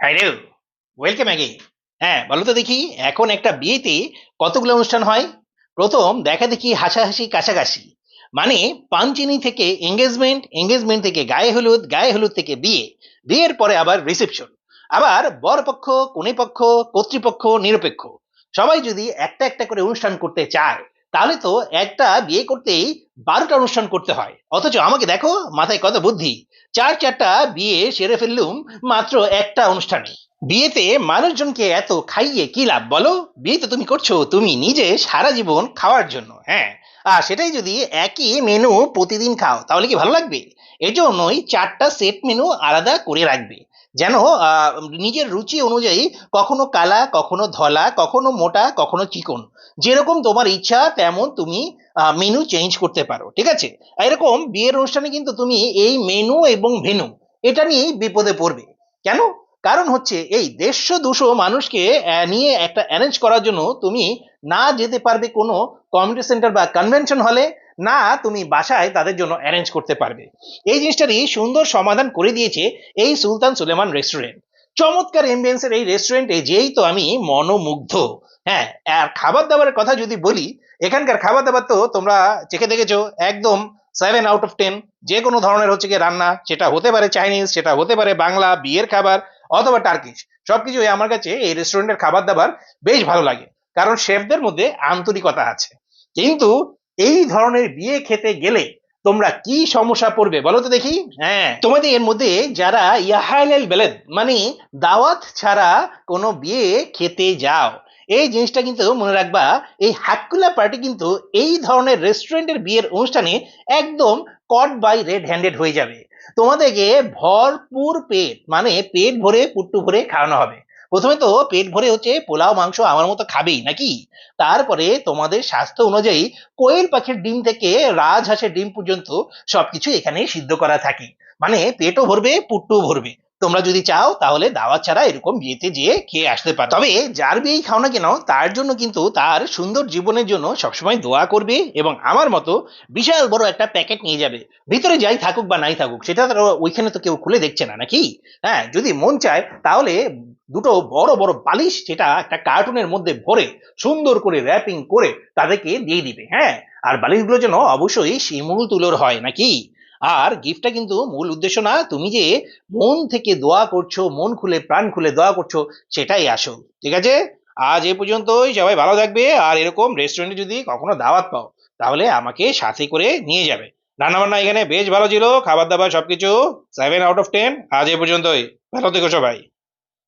Hello welcome again হ্যাঁ বলো তো দেখি, এখন একটা বিয়েতে কতগুলো অনুষ্ঠান হয়? প্রথম দেখা দেখি হাসাহাসি কাছাকাছি। মানে পাঞ্চিনি থেকে এঙ্গেজমেন্ট এঙ্গেজমেন্ট থেকে গায়ে হলুদ গায়ে হলুদ থেকে বিয়ে। বিয়ের পরে আবার রিসেপশন আবার বরপক্ষ কনে পক্ষ কর্তৃপক্ষ, নিরপেক্ষ। সবাই যদি একটা একটা করে অনুষ্ঠান করতে চায় তাহলে তো একটা বিয়ে করতেই বারোটা অনুষ্ঠান করতে হয়। অথচ আমাকে দেখো, মাথায় কত বুদ্ধি। চার চারটা বিয়ে সেরে ফেললুম মাত্র একটা অনুষ্ঠানে। বিয়েতে মানুষজনকে এত খাইয়ে কি লাভ বলো? বিয়ে তো তুমি করছ, তুমি নিজে সারা জীবন খাওয়ার জন্য হ্যাঁ? আর সেটাই যদি একই মেনু প্রতিদিন খাও, তাহলে কি ভালো লাগবে? এজন্যই চারটা সেট মেনু আলাদা করে রাখবে। যেন নিজের রুচি অনুযায়ী কখনো কালা, কখনো ধলা, কখনো মোটা, কখনো চিকন। যেরকম তোমার ইচ্ছা, তেমন তুমি মেনু চেঞ্জ করতে পারো, ঠিক আছে? এরকম বিয়ের অনুষ্ঠানে কিন্তু তুমি এই মেনু এবং ভেনু এটা নিয়েই বিপদে পড়বে। কেন? কারণ হচ্ছে এই দেড়শো, দুশো মানুষকে নিয়ে একটা অ্যারেঞ্জ করার জন্য তুমি না যেতে পারবে কোনো কমিউনিটি সেন্টার বা কনভেনশন হলে না, তুমি বাসায় তাদের জন্য অ্যারেঞ্জ করতে পারবে। এই জিনিসটারই সুন্দর সমাধান করে দিয়েছে এই সুলতান সুলেমান রেস্টুরেন্ট চমৎকার এমবিয়েন্সের এই রেস্টুরেন্টে যেই তো আমি মনোমুগ্ধ। হ্যাঁ আর খাবার দাবারের কথা যদি বলি, এখানকার খাবার দাবার তো তোমরা চেখে দেখেছ, একদম সেভেন আউট অফ টেন যে কোনো ধরনের হচ্ছে গিয়ে রান্না, সেটা হতে পারে চাইনিজ সেটা হতে পারে বাংলা, বিয়ের খাবার অথবা টার্কিশ সবকিছুই আমার কাছে এই রেস্টুরেন্টের খাবার দাবার বেশ ভালো লাগে। কারণ শেফদের মধ্যে আন্তরিকতা আছে। কিন্তু এই ধরনের বিয়ে খেতে গেলে তোমরা কি সমস্যা পড়বে? বলো তো দেখি। হ্যাঁ তোমাদের এর মধ্যে যারা ইয়াহাইলাল বেলেদ মানে দাওয়াত ছাড়া কোনো বিয়ে খেতে যাও, এই জিনিসটা কিন্তু মনে রাখবা, এই হাক্কুলা পার্টি কিন্তু এই ধরনের রেস্টুরেন্টের বিয়ের অনুষ্ঠানে একদম কট বাই রেড হ্যান্ডেড হয়ে যাবে। তোমাদেরকে ভরপুর পেট মানে পেট ভরে, পুট্টু ভরে খাওয়ানো হবে। প্রথমে তো পেট ভরে হচ্ছে পোলাও, মাংস আমার মতো খাবেই, নাকি? তারপরে তোমাদের স্বাস্থ্য অনুযায়ী কোয়েল পাখির ডিম থেকে রাজহাঁসের ডিম পর্যন্ত সবকিছু এখানে সিদ্ধ করা থাকে। মানে পেটও ভরবে পুট্টু ভরবে। তোমরা যদি চাও তাহলে দাওয়াত ছাড়া এরকম বিয়েতে যেয়ে খেয়ে আসতে পারো। তবে যার বিয়েই খাও না কেন, তার জন্য কিন্তু তার সুন্দর জীবনের জন্য সবসময় দোয়া করবে এবং আমার মতো বিশাল বড় একটা প্যাকেট নিয়ে যাবে। ভিতরে যাই থাকুক বা নাই থাকুক, সেটা ওইখানে তো কেউ খুলে দেখছে না, নাকি? হ্যাঁ যদি মন চায় তাহলে দুটো বড় বড় বালিশ সেটা একটা কার্টুনের মধ্যে ভরে সুন্দর করে র্যাপিং করে তাদেরকে দিয়ে দিবে হ্যাঁ? আর বালিশগুলো যেন অবশ্যই শিমুল তুলোর হয় নাকি? আর গিফটটা কিন্তু মূল উদ্দেশ্য না, তুমি যে মন থেকে দোয়া করছ, মন খুলে, প্রাণ খুলে দোয়া করছ, সেটাই আসল, ঠিক আছে? আজ এ পর্যন্তই, সবাই ভালো থাকবে, আর এরকম রেস্টুরেন্টে যদি কখনো দাওয়াত পাও, তাহলে আমাকে সাথে করে নিয়ে যাবে। রান্নাবান্না এখানে বেশ ভালো ছিল, খাবার দাবার সবকিছু সেভেন আউট অফ টেন আজ এ পর্যন্তই, ভালো থেকো সবাই।